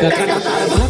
Caraca,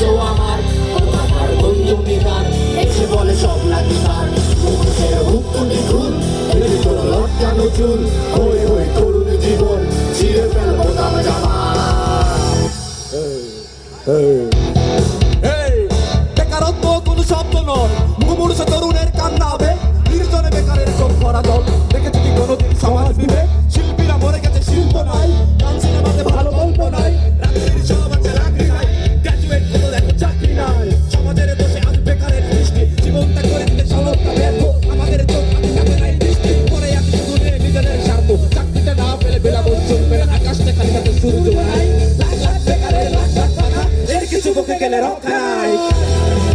রাজ্য আমার কোথাকার ওই জমিদার এসে বলে সব নাকি তার। মুখের হুকুনি খুন এলে তোর লটকানো চুল ওই ওই তরুণ জীবন, ছিঁড়ে ফেলব দাম জামা। বেকারত্ব কোনো শব্দ নয়। মুখমুড় সে তরুণ ele era um cara.